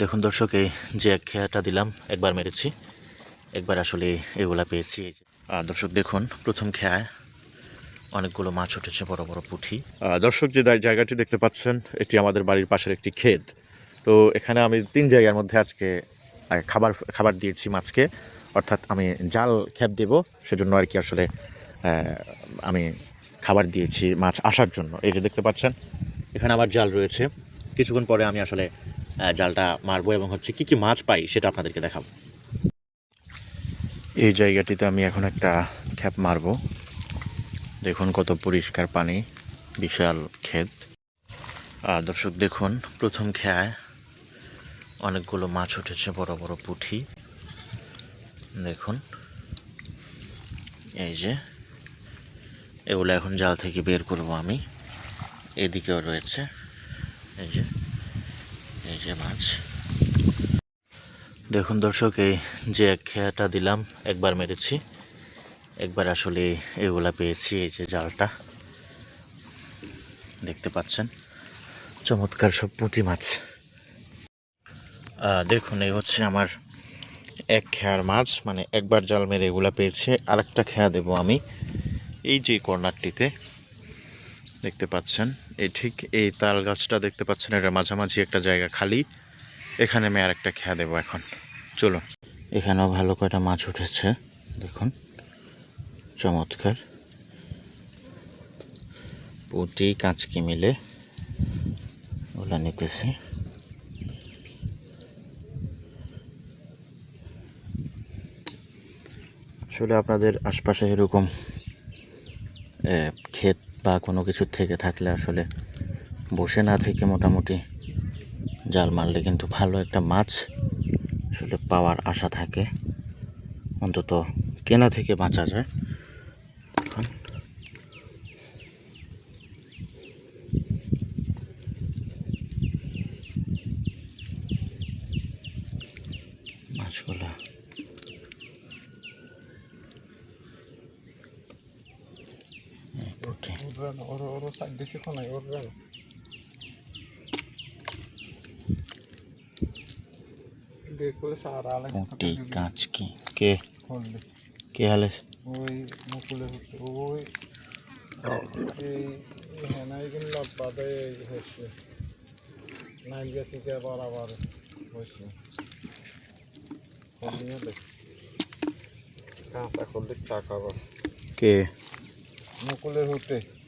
দেখুন দর্শক এই যে এক খেয়াটা দিলাম একবার মেরেছি। একবার আসলে এগুলা পেয়েছি। আহ, দর্শক দেখুন প্রথম খেয়ায় অনেকগুলো মাছ উঠেছে বড় বড় আহ, দর্শক যে জায়গাটি দেখতে পাচ্ছেন এটি আমাদের বাড়ির পাশের একটি ক্ষেত। তো এখানে আমি তিন জায়গার মধ্যে আজকে খাবার খাবার দিয়েছি মাছকে। অর্থাৎ আমি জাল খেপ দেব সেজন্য আর কি আসলে আমি খাবার দিয়েছি মাছ আসার জন্য। এই যে দেখতে পাচ্ছেন এখানে আমার জাল রয়েছে। কিছুক্ষণ পরে আমি আসলে জালটা মারবো এবং হচ্ছে কি কি মাছ পাই সেটা আপনাদেরকে দেখাবো। এই জায়গাটিতে আমি এখন একটা খ্যাপ মারবো। দেখুন কত পরিষ্কার পানি, বিশাল ক্ষেত। আর দর্শক, দেখুন, প্রথম খেয়ায় অনেকগুলো মাছ উঠেছে, বড় বড় পুঁটি দেখুন, এই যে, এগুলো এখন জাল থেকে বের করব আমি। এদিকেও রয়েছে, এই যে। এই যে মাছ। দেখুন দর্শক, এই যে এক খেয়াটা দিলাম, একবার মেরেছি। একবার আসলে এগুলা পেয়েছি, এই যে জালটা। দেখতে পাচ্ছেন, চমৎকার সব পুঁটি মাছ। দেখুন, এই হচ্ছে আমার এক খেয়ার মাছ মানে একবার জাল মেরে এগুলা পেয়েছে। আরেকটা খেয়া দেবো আমি। এই যে কর্নারটিতে দেখতে পাচ্ছেন। এই ঠিক এই তাল গাছটা দেখতে পাচ্ছেন, এটা মাঝামাঝি একটা জায়গা খালি। এখানে আমি আরেকটা খেয়া দেবো এখন। চলুন। এখানেও ভালো কয়টা মাছ উঠেছে, দেখুন। চমৎকার। পুঁটি, কাঁচকি মিলে ওগুলা নিতেছি। আসলে আপনাদের আশপাশে এরকম বা কোনো কিছু থেকে থাকলে আসলে বসে না থেকে মোটামুটি জাল মারলে কিন্তু ভালো একটা মাছ আসলে পাওয়ার আশা থাকে। অন্তত কেনা থেকে বাঁচা যায়। এখন মাছগুলা এই ওর সাইড বেশি কোনাই ওর গেল দেখলে সারা আলাই পুঁটি কাঁচকি কে কে হালে ওই মুকুলে হচ্ছে ওই এই হেনাই কিন্তু লট বাদে হচ্ছে নাইল গেছে কে বরাবর হয়েছে কাঁচা করলে চা খাবার কে মুকুলের হতে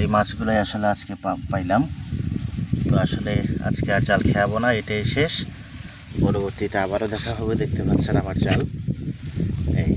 এই মাছগুলোই আসলে আজকে পাইলাম। তো আসলে আজকে আর জাল খেয়াবো না, এটাই শেষ। পরবর্তীতে আবারও দেখা হবে, দেখতে পাচ্ছেন আমার জাল এই।